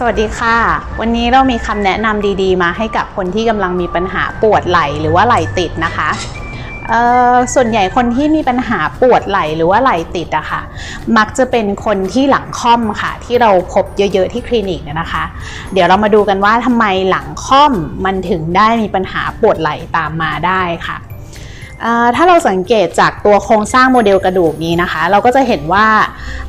สวัสดีค่ะ วันนี้เรามีคำแนะนำดีๆ มาให้กับคนที่กำลังมีปัญหาปวดไหล่หรือว่าไหล่ติดนะคะส่วนใหญ่คนที่มีปัญหาปวดไหล่หรือว่าไหล่ติดอะค่ะ มักจะเป็นคนที่หลังค่อมค่ะ ที่เราพบเยอะๆที่คลินิกนะคะ เดี๋ยวเรามาดูกันว่าทำไมหลังค่อมมันถึงได้มีปัญหาปวดไหล่ตามมาได้ค่ะถ้าเราสังเกตจากตัวโครงสร้างโมเดลกระดูกนี้นะคะ เราก็จะเห็นว่า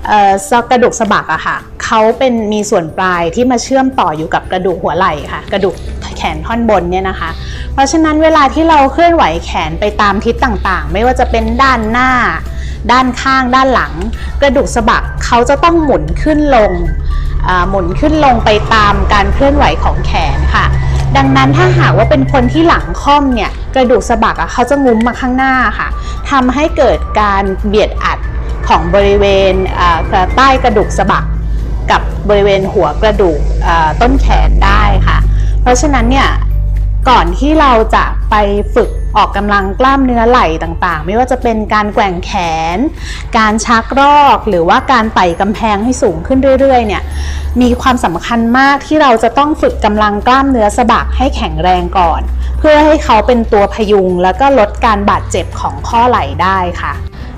เอ่อกระดูกสะบักอะค่ะ เขาเป็นมีส่วนปลายที่มาเชื่อมต่ออยู่กับกระดูกหัวไหล่ค่ะ กระดูกแขนท่อนบนเนี่ยนะคะ เพราะฉะนั้นเวลาที่เราเคลื่อนไหวแขนไปตามทิศต่างๆ ไม่ว่าจะเป็นด้านหน้า ด้านข้าง ด้านหลัง กระดูกสะบักเขาจะต้องหมุนขึ้นลงหมุนขึ้นลงไปตามการเคลื่อนไหวของแขนค่ะ ดังนั้นถ้าหากว่าเป็นคนที่หลังค่อมเนี่ยกระดูกสะบักอะเขาจะงุ้มมาข้างหน้าค่ะทำให้เกิดการเบียดอัดของบริเวณใต้กระดูกสะบัก กับบริเวณหัวกระดูกต้นแขนได้ค่ะ เพราะฉะนั้นเนี่ยก่อนที่เราจะไปฝึกออกกำลังกล้ามเนื้อไหล่ต่างๆ ไม่ว่าจะเป็นการแกว่งแขน การชักรอกหรือว่าการไต่กำแพงให้สูงขึ้นเรื่อยๆเนี่ยมีความสำคัญมากที่เราจะต้องฝึกกำลังกล้ามเนื้อสะบักให้แข็งแรงก่อน เพื่อให้เขาเป็นตัวพยุงแล้วก็ลดการบาดเจ็บของข้อไหล่ได้ค่ะ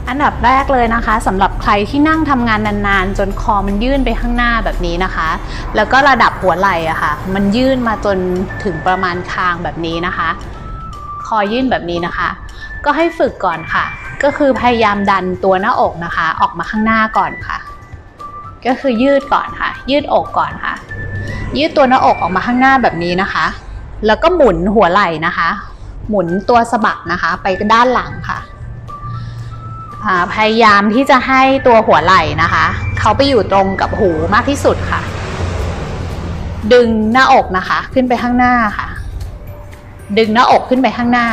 อันดับแรกเลยนะคะสำหรับใครที่นั่งทำงานนานๆ จนคอมันยื่นไปข้างหน้าแบบนี้นะคะ แล้วก็ระดับหัวไหล่อะค่ะ มันยื่นมาจนถึงประมาณคางแบบนี้นะคะ คอยื่นแบบนี้นะคะ ก็ให้ฝึกก่อนค่ะ ก็คือพยายามดันตัวหน้าอกนะคะ ออกมาข้างหน้าก่อนค่ะ ก็คือยืดก่อนค่ะ ยืดอกก่อนค่ะ ยืดตัวหน้าอกออกมาข้างหน้าแบบนี้นะคะ แล้วก็หมุนหัวไหล่นะคะ หมุนตัวสะบักนะคะ ไปด้านหลังค่ะ พยายามที่จะให้ตัวหัวไหล่นะคะ เขาไปอยู่ตรงกับหูมากที่สุดค่ะ ดึงหน้าอกนะคะ ขึ้นไปข้างหน้าค่ะ ดึงหน้าอกขึ้นไปข้างหน้า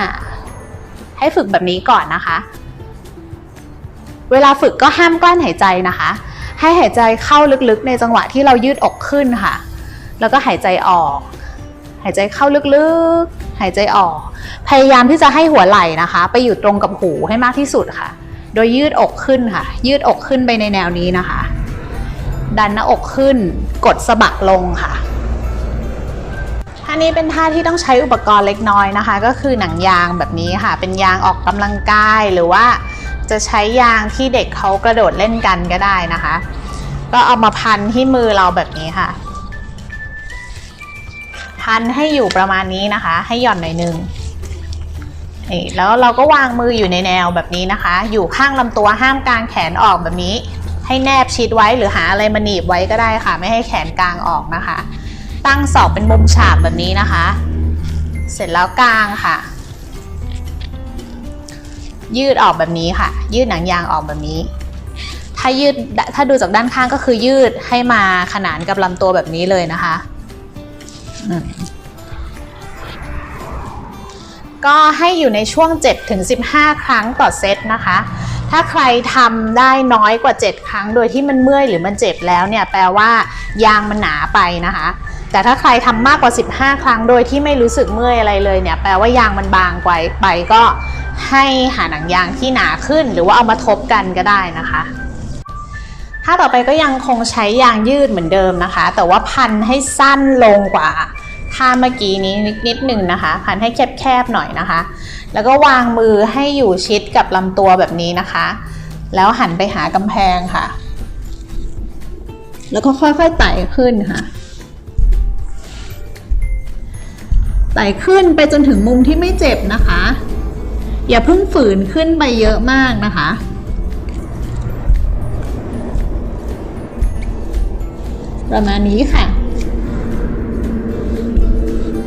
ให้ฝึกแบบนี้ก่อนนะคะ เวลาฝึกก็ห้ามกลั้นหายใจนะคะ ให้หายใจเข้าลึกๆ ในจังหวะที่เรายืดอกขึ้นค่ะ แล้วก็หายใจออก หายใจเข้าลึกๆ หายใจออก พยายามที่จะให้หัวไหล่นะคะ ไปอยู่ตรงกับหูให้มากที่สุดค่ะ โดยยืดอกขึ้นค่ะ ยืดอกขึ้นไปในแนวนี้นะคะ ดันหน้าอกขึ้น กดสะบักลงค่ะท่านี้เป็นท่าที่ต้องใช้อุปกรณ์เล็กน้อยนะคะ ก็คือหนังยางแบบนี้ค่ะ เป็นยางออกกำลังกายหรือว่าจะใช้ยางที่เด็กเขากระโดดเล่นกันก็ได้นะคะ ก็เอามาพันที่มือเราแบบนี้ค่ะ พันให้อยู่ประมาณนี้นะคะ ให้หย่อนหน่อยนึง นี่แล้วเราก็วางมืออยู่ในแนวแบบนี้นะคะ อยู่ข้างลำตัวห้ามกางแขนออกแบบนี้ ให้แนบชิดไว้หรือหาอะไรมาหนีบไว้ก็ได้ค่ะ ไม่ให้แขนกลางออกนะคะ ตั้งศอกเป็นมุมฉากแบบนี้นะคะ เสร็จแล้วกลางค่ะ ยืดออกแบบนี้ค่ะ ยืดหนังยางออกแบบนี้ ถ้ายืดถ้าดูจากด้านข้างก็คือยืดให้มาขนานกับลำตัวแบบนี้เลยนะคะอืม ก็ให้อยู่ในช่วง 7-15 ครั้งต่อเซตนะคะ ถ้าใครทำได้น้อยกว่า 7 ครั้ง โดยที่มันเมื่อยหรือมันเจ็บแล้วเนี่ยแปลว่ายางมันหนาไปนะคะ แต่ถ้าใครทำมากกว่า 15 ครั้ง โดยที่ไม่รู้สึกเมื่อยอะไรเลยเนี่ยแปลว่ายางมันบางไปไปก็ให้หาหนังยางที่หนาขึ้น หรือว่าเอามาทบกันก็ได้นะคะถ้าต่อไปก็ยังคงใช้ยางยืดเหมือนเดิมนะคะ แต่ว่าพันให้สั้นลงกว่า ท่าเมื่อกี้นี้นิดนิดหนึ่งนะคะ พันให้แคบๆหน่อยนะคะ แล้วก็วางมือให้อยู่ชิดกับลำตัวแบบนี้นะคะ แล้วหันไปหากำแพงค่ะ แล้วก็ค่อยๆไต่ขึ้นค่ะไต่ขึ้นไปจนถึงมุมที่ไม่เจ็บนะคะ อย่าเพิ่งฝืนขึ้นไปเยอะมากนะคะ ประมาณนี้ค่ะ